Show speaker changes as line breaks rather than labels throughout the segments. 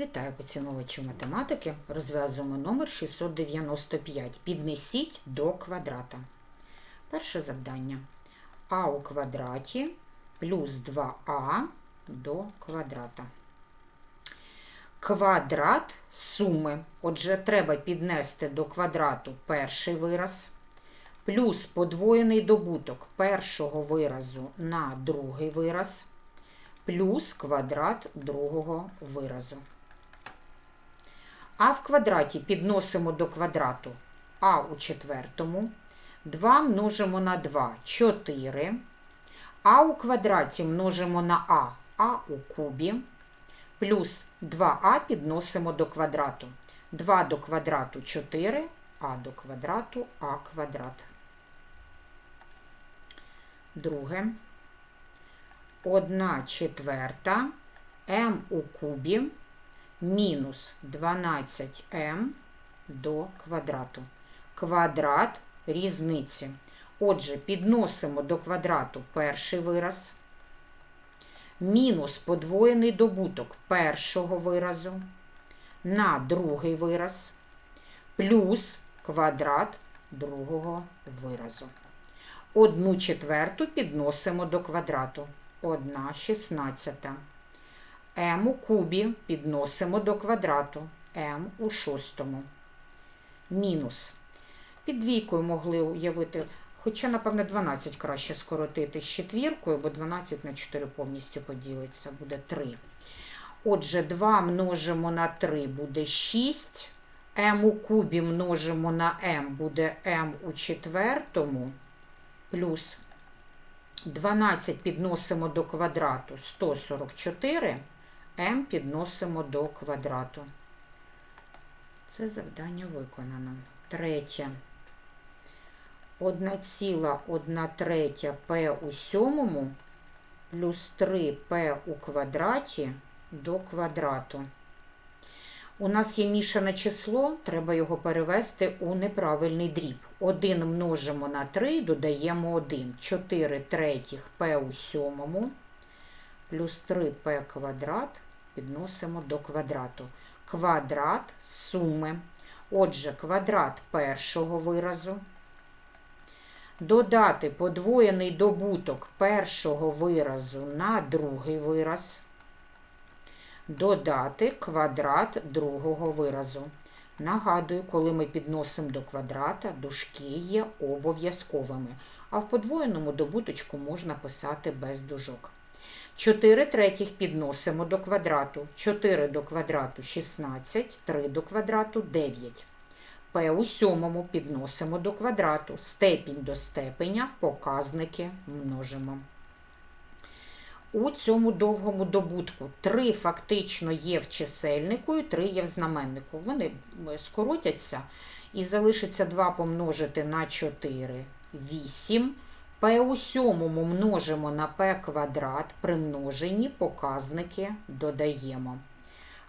Вітаю поціновувачів математики. Розв'язуємо номер 695. Піднесіть до квадрата. Перше завдання. А у квадраті плюс 2а до квадрата. Квадрат суми. Отже, треба піднести до квадрату перший вираз. Плюс подвоєний добуток першого виразу на другий вираз. Плюс квадрат другого виразу. А в квадраті підносимо до квадрату а у четвертому. 2 множимо на 2 4. А у квадраті множимо на а, а у кубі. Плюс 2а підносимо до квадрату. 2 до квадрату 4, а до квадрату а квадрат. Друге. 1 четверта m у кубі мінус 12m до квадрату. Квадрат різниці. Отже, підносимо до квадрату перший вираз, мінус подвоєний добуток першого виразу на другий вираз, плюс квадрат другого виразу. Одну четверту підносимо до квадрату. 1 шістнадцята. М у кубі підносимо до квадрату. М у шостому. Мінус. Під двійкою могли уявити, хоча, напевне, 12 краще скоротити з четвіркою, бо 12 на 4 повністю поділиться, буде 3. Отже, 2 множимо на 3 буде 6. М у кубі множимо на М буде М у четвертому. Плюс 12 підносимо до квадрату 144, М підносимо до квадрату. Це завдання виконано. Третє. 1,1 третя П у сьомому плюс 3П у квадраті до квадрату. У нас є мішане число, треба його перевести у неправильний дріб. 1 множимо на 3, додаємо 1. 4 третіх p у сьомому плюс 3p квадрат підносимо до квадрату. Квадрат суми. Отже, квадрат першого виразу. Додати подвоєний добуток першого виразу на другий вираз додати квадрат другого виразу. Нагадую, коли ми підносимо до квадрата, дужки є обов'язковими, а в подвоєному добуточку можна писати без дужок. 4 третіх підносимо до квадрату. 4 до квадрату 16, 3 до квадрату 9. П у сьомому підносимо до квадрату. Степінь до степеня, показники множимо у цьому довгому добутку. Три фактично є в чисельнику і три є в знаменнику. Вони скоротяться і залишиться 2 помножити на 4, 8. P у сьомому множимо на P квадрат, при множенні показники додаємо.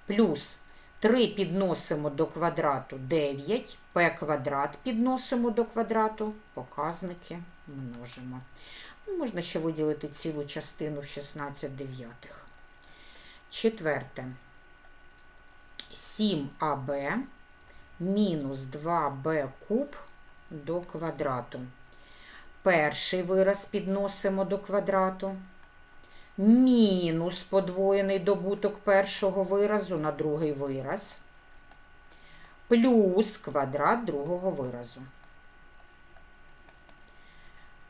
Плюс 3 підносимо до квадрату 9, P квадрат підносимо до квадрату, показники множимо. Ну, Можна ще виділити цілу частину в 16 дев'ятих. Четверте. 7аб мінус 2b куб до квадрату. Перший вираз підносимо до квадрату. Мінус подвоєний добуток першого виразу на другий вираз. Плюс квадрат другого виразу.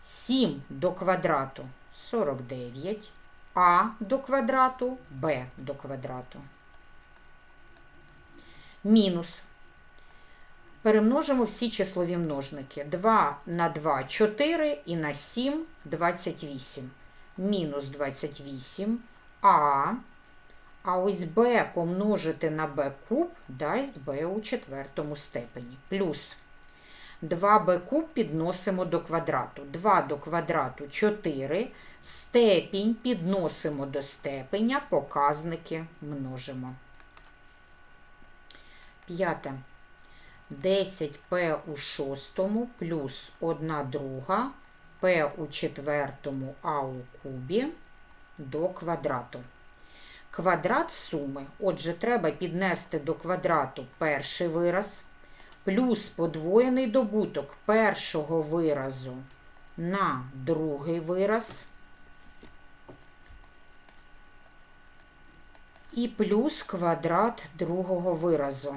7 до квадрату 49, а до квадрату b до квадрату. Мінус. Перемножимо всі числові множники. 2 на 2 4 і на 7 28. Мінус 28 а. А ось b помножити на b куб дасть b у четвертому степені. Плюс 2b куб підносимо до квадрату. 2 до квадрату 4. Степінь підносимо до степеня, показники множимо. П'яте. 10p у шостому плюс 1 друга p у четвертому а у кубі до квадрату. Квадрат суми. Отже, треба піднести до квадрату перший вираз плюс подвоєний добуток першого виразу на другий вираз. І плюс квадрат другого виразу.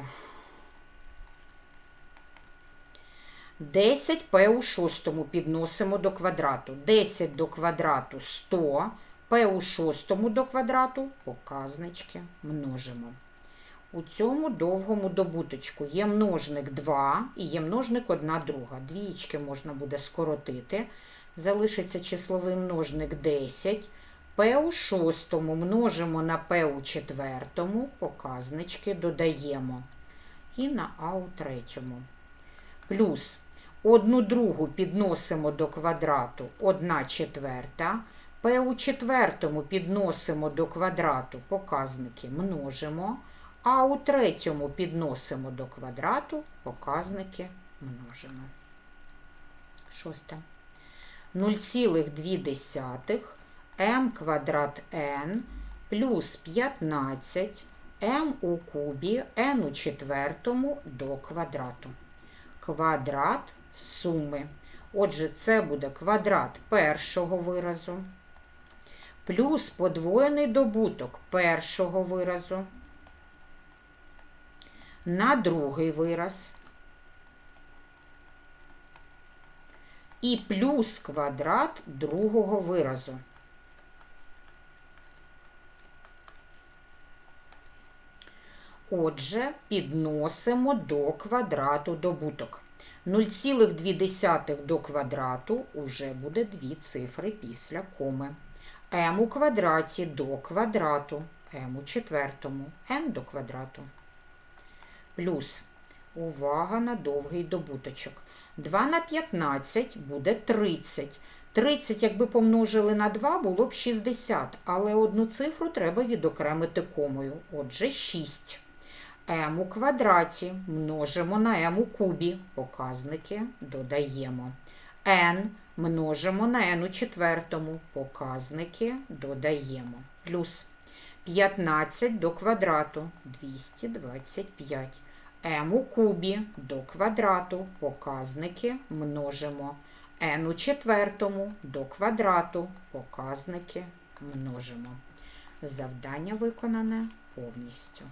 10p у шостому підносимо до квадрату. 10 до квадрату 100, p у шостому до квадрату показнички множимо. У цьому довгому добуточку є множник 2 і є множник 1 друга. Двієчки можна буде скоротити. Залишиться числовий множник 10. P у шостому множимо на P у четвертому, показнички додаємо. І на А у третьому. Плюс одну другу підносимо до квадрату 1 четверта. P у четвертому підносимо до квадрату, показники множимо. А у третьому підносимо до квадрату, показники множимо. Шосте. 0,2 m квадрат n плюс 15 m у кубі n у четвертому до квадрату. Квадрат суми. Отже, це буде квадрат першого виразу плюс подвоєний добуток першого виразу на другий вираз і плюс квадрат другого виразу. Отже, підносимо до квадрату добуток. 0,2 до квадрату уже буде дві цифри після коми. m у квадраті до квадрату, m у четвертому, n до квадрату. Плюс, увага на довгий добуточок. 2 на 15 буде 30. 30, якби помножили на 2, було б 60, але одну цифру треба відокремити комою. Отже, 6. M у квадраті множимо на m у кубі. Показники додаємо. n множимо на n у четвертому. Показники додаємо. Плюс 15 до квадрату 225. m у кубі до квадрату. Показники множимо. n у четвертому до квадрату. Показники множимо. Завдання виконане повністю.